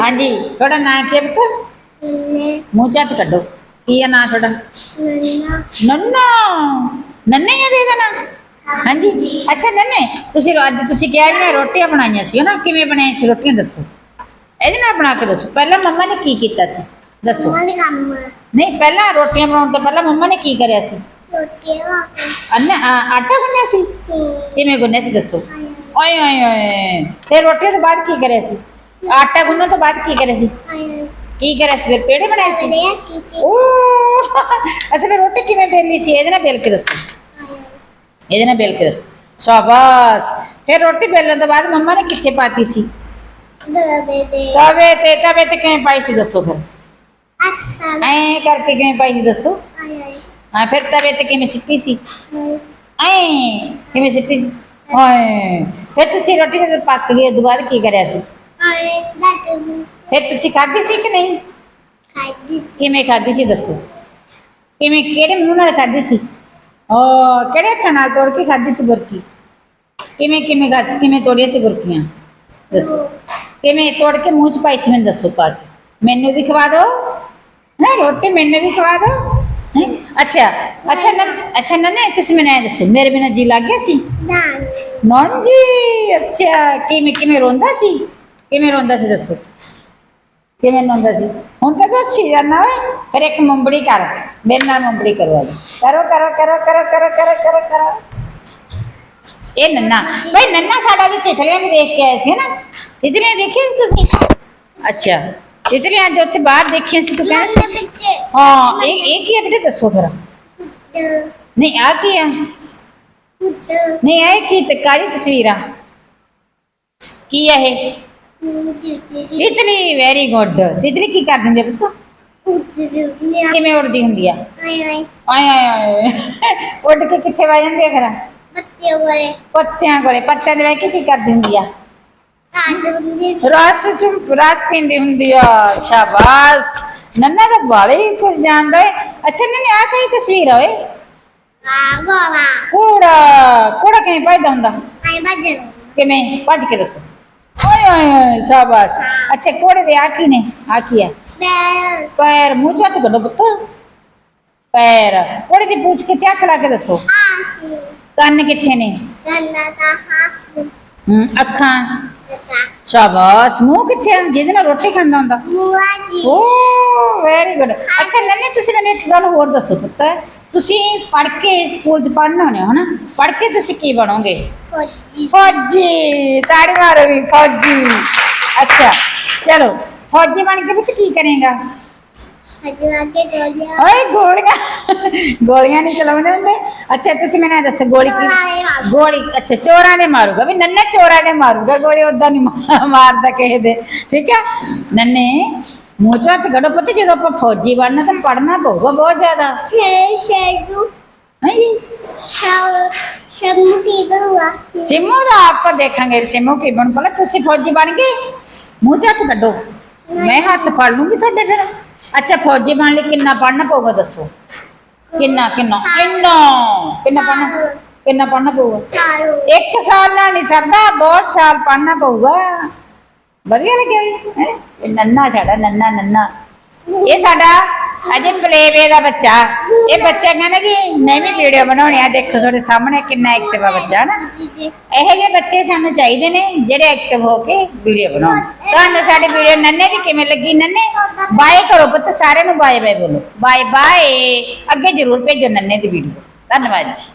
ਹਾਂਜੀ ਤੁਹਾਡਾ ਨਾਂ ਕੀ ਹੈ ਪੁੱਤ? ਮੂੰਹ ਚ ਹੱਥ ਕੱਢੋ। ਕੀ ਹੈ ਨਾਂ ਤੁਹਾਡਾ? ਨੰਨਾ। ਨੰਨਾ। ਹੈ ਇਹਦਾ ਨਾਂ? ਹਾਂਜੀ। ਅੱਛਾ ਨੰਨੇ ਤੁਸੀਂ ਰੋ- ਅੱਜ ਤੁਸੀਂ ਕਿਹਾ ਮੈਂ ਰੋਟੀਆਂ ਬਣਾਈਆਂ ਸੀ ਨਾ ਕਿਵੇਂ ਬਣਾਈਆਂ ਸੀ? ਰੋਟੀਆਂ ਦੱਸੋ। ਇਹਦੇ ਨਾਲ ਬਣਾ ਕੇ ਦੱਸੋ। ਪਹਿਲਾਂ ਮੰਮਾ ਨੇ ਕੀ ਕੀਤਾ ਸੀ? ਦੱਸੋ। ਮਨ ਕੰਮ। ਨਹੀਂ ਪਹਿਲਾਂ ਰੋਟੀਆਂ ਬਣਾਉਣ ਤੋਂ ਪਹਿਲਾਂ ਮੰਮਾ ਨੇ ਕੀ ਕਰਿਆ ਸੀ? ਰੋਟੀ ਵਾਕੇ ਅੰਨ ਆ- ਆਟਾ ਗੁੰਨਿਆ ਸੀ? ਕਿਵੇਂ ਗੁੰਨਿਆ ਸੀ ਦੱਸੋ? ਓਏ ਓਏ ਓਏ। ਫਿਰ ਰੋਟੀਆਂ ਤੋਂ ਬਾਅਦ ਕੀ ਕਰਿਆ ਸੀ? आटा गुनो तो बाद की करे सी? की करे सी? फिर पेड़े बनाए सी? ओ अच्छा फिर रोटी किवें बेलनी सी? एदना बेल के दस एदना बेल के दस शाबाश। फिर रोटी बेलने तो बाद मम्मा ने किथे पाती सी? तवे ते तवे ते कहीं पाई सी दसो फिर। आए करके कहीं पाई सी दसो हाँ फिर तवे ते किवें सिटी सी? ऐ किवें सिटी सी? हाँ फिर तुसी रोटी से पाक के दोबारा की करे सी? ਰੋਟੀ ਜਦੋਂ ਪੱਕ ਗਈ ਉਦੋਂ ਬਾਅਦ ਕੀ ਕਰਿਆ ਸੀ ਆਇਆ ਦਾਤੇ ਫਿਰ ਤੁਸੀਂ ਖਾਧੀ ਸੀ ਕਿ ਨਹੀਂ ਖਾਈ ਕਿਵੇਂ ਖਾਧੀ ਸੀ ਦੱਸੋ ਕਿਵੇਂ ਕਿਹੜੇ ਮੂੰਹ ਨਾਲ ਖਾਧੀ ਸੀ ਓ ਕਿਹੜੇ ਹੱਥਾਂ ਨਾਲ ਤੋੜ ਕੇ ਖਾਧੀ ਸੀ ਬੁਰਕੀ ਕਿਵੇਂ ਕਿਵੇਂ ਖਾ ਕਿਵੇਂ ਤੋੜੀਆਂ ਸੀ ਬੁਰਕੀਆਂ ਦੱਸੋ ਕਿਵੇਂ ਤੋੜ ਕੇ ਮੂੰਹ ਚ ਪਾਈ ਸੀ ਮੈਨੂੰ ਦੱਸੋ ਪਾ ਕੇ ਮੈਨੂੰ ਵੀ ਖਵਾ ਦਿਓ ਹੈ ਰੋਟੀ ਮੈਨੂੰ ਵੀ ਖਵਾ ਦਿਓ ਹੈਂ? ਅੱਛਾ ਅੱਛਾ ਨਨ ਅੱਛਾ ਨਨੇ ਤੁਸੀਂ ਮੈਨੂੰ ਇਹ ਦੱਸੋ ਮੇਰੇ ਬਿਨਾਂ ਜੀ ਲੱਗ ਗਿਆ ਸੀ ਦਾਨ ਨੌਨ ਜੀ ਅੱਛਾ ਕਿਵੇਂ ਕਿਵੇਂ ਰੋਂਦਾ ਸੀ ਕਿਵੇਂ ਰੋਂਦਾ ਸੀ ਦੱਸੋ? ਕਿਵੇਂ ਰੋਂਦਾ ਸੀ? ਹੁਣ ਤਾਂ ਤੂੰ ਅੱਛੀ ਜਾਨਾ ਓਏ ਫਿਰ ਇੱਕ ਮੁੰਬੜੀ ਕਰ। ਮੇਰੇ ਨਾਲ ਮੁੰਬੜੀ ਕਰਵਾ ਦੇ। ਕਰੋ ਕਰੋ ਕਰੋ ਕਰੋ ਕਰੋ ਕਰੋ ਕਰੋ ਕਰੋ। ਇਹ ਨੰਨਾ। ਬਈ ਨੰਨਾ ਸਾਡਾ ਜੀ ਤਿਤਲੀਆਂ ਵੀ ਦੇਖ ਕੇ ਆਏ ਸੀ ਨਾ। ਤਿਤਲੀਆਂ ਦੇਖੀਆਂ ਸੀ ਤੁਸੀਂ? ਅੱਛਾ। ਤਿਤਲੀਆਂ ਅੱਜ ਉੱਥੇ ਬਾਹਰ ਦੇਖੀਆਂ ਸੀ ਤੂੰ ਕਹਿੰਦਾ ਸੀ ਹਾਂ ਇਹ ਇਹ ਕੀ ਹੈ ਬੇਟੇ? ਦੱਸੋ ਫਿਰ। ਨਹੀਂ ਆ ਕੀ ਆ? ਨਹੀਂ ਇਹ ਕੀ ਤੇ ਕਾਲੀ ਤਸਵੀਰਾਂ ਕੀ ਹੈ ਇਹ? ਤਿਤਲੀ ਵੈਰੀ ਗੁੱਡ ਤਿਤਲੀ ਕੀ ਕਰ ਦਿੰਦੀ ਆ ਪੁੱਤ? ਕਿਵੇਂ ਉੱਡਦੀ ਹੁੰਦੀ ਆ? ਆਏ ਆਏ ਆਏ। ਉੱਡ ਕੇ ਕਿੱਥੇ ਵਾ ਜਾਂਦੀ ਆ ਫਿਰ? ਪੱਤਿਆਂ ਕੋਲੇ। ਪੱਤਿਆਂ ਦੇ ਵਿੱਚ ਕੀ ਕਰਦੀ ਹੁੰਦੀ ਆ? ਰਸ ਚੁੰਪ ਰਸ ਪੀਂਦੀ ਹੁੰਦੀ ਆ। ਸ਼ਾਬਾਸ਼। ਨੰਨਾ ਦਾ ਬਾਲੇ ਹੀ ਕੁਝ ਜਾਣਦਾ ਏ। ਅੱਛਾ ਨੰਨੇ ਆ ਕਈ ਤਸਵੀਰ ਆ ਓਏ? ਕੋੜਾ ਕੋੜਾ ਕਿਵੇਂ ਭੱਜਦਾ ਹੁੰਦਾ? ਕਿਵੇਂ? ਭੱਜ ਕੇ ਦੱਸੋ। શાબાશ અચ્છા કોડે આખીને આખીયા पैर मुंह चोत करो पुत पैर कोड़े दी पूछ के क्या खिला के दसो कन्न कितने ने अखा शाबाश मुंह कितने जिद ना रोटी खांदा हुंदा ओ वेरी गुड अच्छा नन्ने तुसी मैंने एक गल और दसो पुत ਤੁਸੀਂ ਪੜ੍ਹ ਕੇ ਸਕੂਲ 'ਚ ਪੜ੍ਹਨਾ ਨਾ ਪੜ੍ਹ ਕੇ ਤੁਸੀਂ ਕੀ ਬਣੋਗੇ? ਕੋਜੀ ਫੌਜੀ ਤਾੜੀ ਮਾਰੋ ਵੀ ਫੌਜੀ। ਅੱਛਾ ਚਲੋ ਫੌਜੀ ਬਣ ਕੇ ਪੁੱਤ ਕੀ ਕਰੇਗਾ? ਕੇ ਗੋਲਿਆ। ਓਏ ਗੋਲੀਆਂ। ਗੋਲੀਆਂ ਨਹੀਂ ਚਲਾਉਂਦੇ ਹੁੰਦੇ? ਅੱਛਾ ਤੁਸੀਂ ਮੈਨੂੰ ਦੱਸੋ ਗੋਲੀ ਕੀ। ਗੋਲੀ ਅੱਛਾ ਚੋਰਾਂ ਦੇ ਮਾਰੂਗਾ। ਵੀ ਨੰਨਾ ਚੋਰਾਂ ਦੇ ਮਾਰੂਗਾ ਗੋਲੀ ਉਦਾਂ ਨਹੀਂ ਮਾਰਦਾ ਕਿਸੇ ਦੇ। ਠੀਕ ਹੈ ਨੰਨੇ ਮੂੰਹ ਚੋਂ ਹੱਥ ਕੱਢੋ ਪੁੱਤ ਜਦੋਂ ਆਪਾਂ ਫੌਜੀ ਬਣਨਾ ਤਾਂ ਪੜਨਾ ਪਊਗਾ ਬਹੁਤ ਜ਼ਿਆਦਾ। ਸ਼ੇ ਸ਼ੇਰੂ ਹਾਂਜੀ ਸ਼ਾਉ ਸ਼ਮੂ ਕੀ ਬੁਆ ਸਿਮੂ ਦਾ ਆਪਾਂ ਦੇਖਾਂਗੇ ਸਿਮੂ ਕੀ ਬਣ ਪਹਿਲਾਂ ਤੁਸੀਂ ਫੌਜੀ ਬਣ ਗਏ? ਮੂੰਹ ਚ ਹੱਥ ਕੱਢੋ। ਮੈਂ ਹੱਥ ਫੜ ਲੂੰਗੀ ਤੁਹਾਡੇ ਫਿਰ। ਅੱਛਾ ਫੌਜੀ ਬਣਨ ਲਈ ਕਿੰਨਾ ਪੜਨਾ ਪਊਗਾ ਦੱਸੋ? ਕਿੰਨਾ ਕਿੰਨਾ? ਇੰਨਾ ਕਿੰਨਾ? ਪੜਨਾ ਕਿੰਨਾ ਪੜਨਾ ਪਊਗਾ? ਇੱਕ ਸਾਲ ਨਾਲ ਨਹੀਂ ਸਰਦਾ ਬਹੁਤ ਸਾਲ ਪੜਨਾ ਪਊਗਾ। ਵਧੀਆ ਲੱਗਿਆ ਵੀ? ਹੈਂ? ਇਹ ਨੰਨਾ ਸਾਡਾ, ਨੰਨਾ ਨੰਨਾ। ਇਹ ਸਾਡਾ ਅਜੇ ਪਲੇਵੇ ਦਾ ਬੱਚਾ। ਇਹ ਬੱਚਾ ਕਹਿੰਦਾ ਜੀ, ਮੈਂ ਵੀ ਵੀਡੀਓ ਬਣਾਉਣੀ ਆ, ਦੇਖੋ ਤੁਹਾਡੇ ਸਾਹਮਣੇ ਕਿੰਨਾ ਐਕਟਿਵ ਆ ਬੱਚਾ ਨਾ ਇਹੋ ਜਿਹੇ ਬੱਚੇ ਸਾਨੂੰ ਚਾਹੀਦੇ ਨੇ, ਜਿਹੜੇ ਐਕਟਿਵ ਹੋ ਕੇ ਵੀਡੀਓ ਬਣਾਉਣ। ਤੁਹਾਨੂੰ ਸਾਡੀ ਵੀਡੀਓ ਨੰਨੇ ਦੀ ਕਿਵੇਂ ਲੱਗੀ ਨੰਨੇ? ਬਾਏ ਕਰੋ ਪੁੱਤ, ਸਾਰਿਆਂ ਨੂੰ ਬਾਏ ਬਾਏ ਬੋਲੋ। ਬਾਏ ਬਾਏ ਅੱਗੇ ਜ਼ਰੂਰ ਭੇਜੋ ਨੰਨੇ ਦੀ ਵੀਡੀਓ ਧੰਨਵਾਦ ਜੀ।